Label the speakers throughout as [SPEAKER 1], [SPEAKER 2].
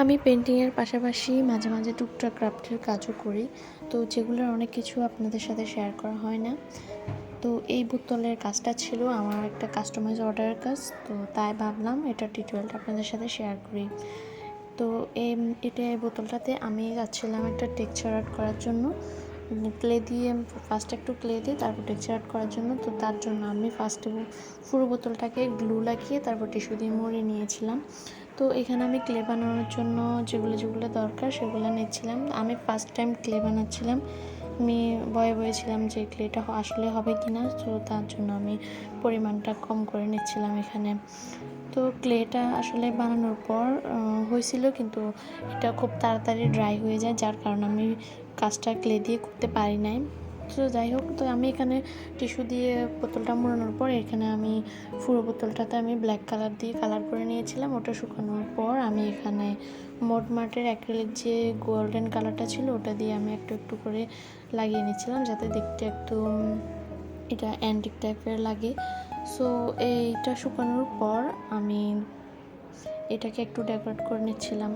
[SPEAKER 1] আমি পেন্টিংয়ের পাশাপাশি মাঝে মাঝে টুকটাক ক্রাফটের কাজও করি। তো যেগুলোর অনেক কিছু আপনাদের সাথে শেয়ার করা হয় না। তো এই বোতলের কাজটা ছিল আমার একটা কাস্টমাইজ অর্ডারের কাজ। তো তাই ভাবলাম এটা টিউটোরিয়ালটা আপনাদের সাথে শেয়ার করি। তো এই এটা এই বোতলটাতে আমি যাচ্ছিলাম একটা টেক্সচার আর্ট করার জন্য। ক্লে দিয়ে ফার্স্ট একটু ক্লে দিয়ে তারপর টেক্সচার আর্ট করার জন্য। তো তার জন্য আমি ফার্স্টে পুরো বোতলটাকে গ্লু লাগিয়ে তারপর টিস্যু দিয়ে মুড়ে নিয়েছিলাম। তো এখানে আমি ক্লে বানানোর জন্য যেগুলো যেগুলো দরকার সেগুলো নিচ্ছিলাম। আমি ফার্স্ট টাইম ক্লে বানাচ্ছিলাম। আমি ভয়ে ভয়েছিলাম যে ক্লেটা আসলে হবে কি না তো তার জন্য আমি পরিমাণটা কম করে নিচ্ছিলাম এখানে। তো ক্লেটা আসলে বানানোর পর হয়েছিল কিন্তু এটা খুব তাড়াতাড়ি ড্রাই হয়ে যায়। যার কারণে আমি কাজটা ক্লে দিয়ে করতে পারি নাই। তো যাই হোক, তো আমি এখানে টিস্যু দিয়ে বোতলটা মোড়ানোর পর এখানে আমি পুরো বোতলটাতে আমি ব্ল্যাক কালার দিয়ে কালার করে নিয়েছিলাম। ওটা শুকানোর পর আমি এখানে মোট মার্টের অ্যাক্রেলিক যে গোল্ডেন কালারটা ছিল, ওটা দিয়ে আমি একটু একটু করে লাগিয়ে নিয়েছিলাম যাতে দেখতে একটু, এটা অ্যান্টিক টাইপের লাগে। সো এইটা শুকানোর পর আমি এটাকে একটু ডেকোরেট করে নিচ্ছিলাম।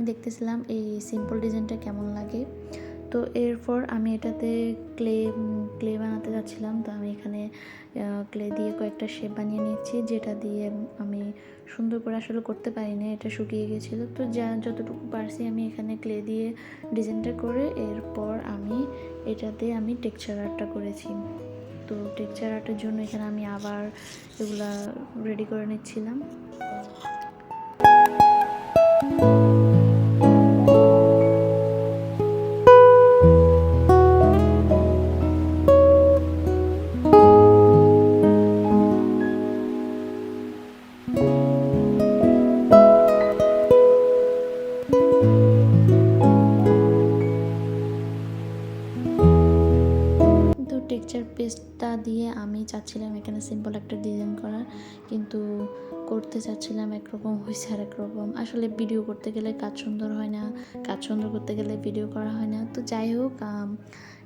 [SPEAKER 1] আমি দেখতেছিলাম এই সিম্পল ডিজাইনটা কেমন লাগে। তো এরপর আমি এটাতে ক্লে ক্লে বানাতে যাচ্ছিলাম। তো আমি এখানে ক্লে দিয়ে কয়েকটা শেপ বানিয়ে নিচ্ছি যেটা দিয়ে আমি সুন্দর করে আসলে করতে পারি না এটা শুকিয়ে গেছিল। তো যা, যতটুকু পারছি আমি এখানে ক্লে দিয়ে ডিজাইনটা করে এরপর আমি এটাতে আমি টেক্সচার আর্টটা করেছি। তো টেক্সচার আর্টের জন্য এখানে আমি আবার এগুলা রেডি করে নিচ্ছিলাম। পেস্টটা দিয়ে আমি চাচ্ছিলাম এখানে সিম্পল একটা ডিজাইন করার কিন্তু করতে চাচ্ছিলাম একরকম হয়েছে আর একরকম আসলে ভিডিও করতে গেলে কাজ সুন্দর হয় না, কাজ সুন্দর করতে গেলে ভিডিও করা হয় না। তো যাই হোক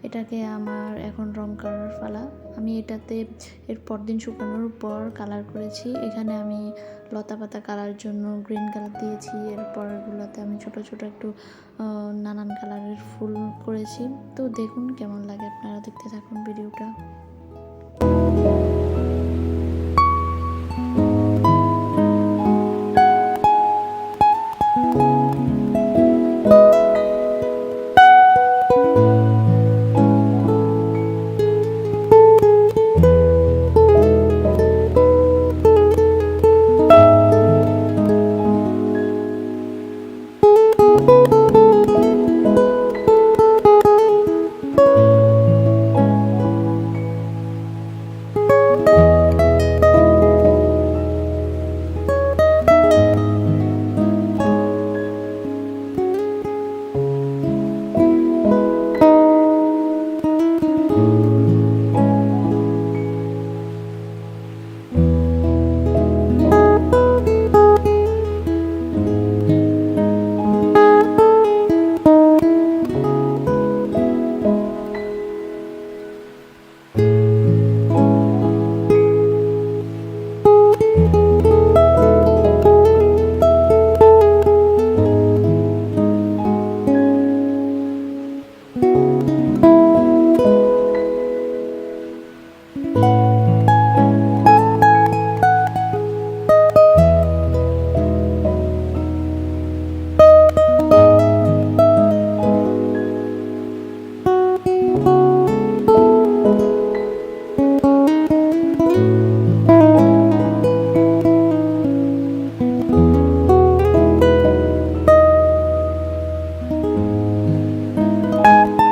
[SPEAKER 1] এটাকে আমার এখন রং করার ফালা আমি এটাতে এর পরদিন শুকানোর পর কালার করেছি। এখানে আমি লতা পাতা কালার জন্য গ্রিন কালার দিয়েছি। এরপর এগুলোতে আমি ছোট ছোট একটু নানান কালারের ফুল করেছি। তো দেখুন কেমন লাগে আপনারা দেখতে থাকুন ভিডিওটা